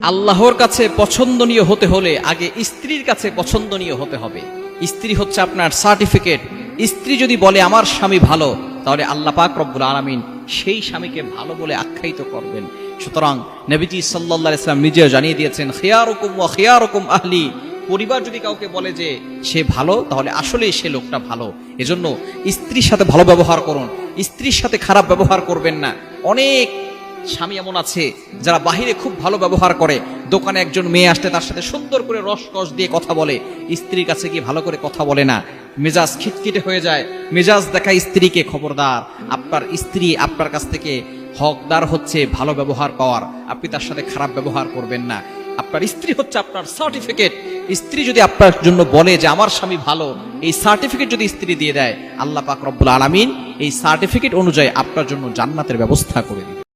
আল্লাহর কাছে পছন্দনীয় হতে হলে আগে স্ত্রীর কাছে পছন্দনীয় হতে হবে। স্ত্রী হচ্ছে আপনার সার্টিফিকেট স্ত্রী যদি বলে, আমার স্বামী ভালো, তাহলে আল্লাহ পাক রব্বুল আলমিন সেই স্বামীকে ভালো বলে আখ্যায়িত করবেন। সুতরাং নবীজি সাল্লাহ ইসলাম নিজেও জানিয়ে দিয়েছেন, খেয়ারকম ও খেয়ারকম আহলি। পরিবার যদি কাউকে বলে যে সে ভালো, তাহলে আসলেই সে লোকটা ভালো। এজন্য স্ত্রীর সাথে ভালো ব্যবহার করুন। স্ত্রীর সাথে খারাপ ব্যবহার করবেন না। অনেক স্বামী এমন আছে যারা বাহিরে খুব ভালো ব্যবহার করে। দোকানে একজন মেয়ে আসতে তার সাথে সুন্দর করে রসকস দিয়ে কথা বলে। স্ত্রীর কাছে গিয়ে ভালো করে কথা বলে না। মেজাজ খিটখিটে হয়ে যায়। মেজাজ দেখা স্ত্রীকে খবরদার। আপনার স্ত্রী আপনার কাছ থেকে হকদার হচ্ছে ভালো ব্যবহার পাওয়ার। আপনি তার সাথে খারাপ ব্যবহার করবেন না। আপনার স্ত্রী হচ্ছে আপনার সার্টিফিকেট স্ত্রী যদি আপনার জন্য বলে যে, আমার স্বামী ভালো, এই সার্টিফিকেট যদি স্ত্রী দিয়ে দেয়, আল্লাহ পাক রব্বুল আলামিন এই সার্টিফিকেট অনুযায়ী আপনার জন্য জান্নাতের ব্যবস্থা করে দিবে।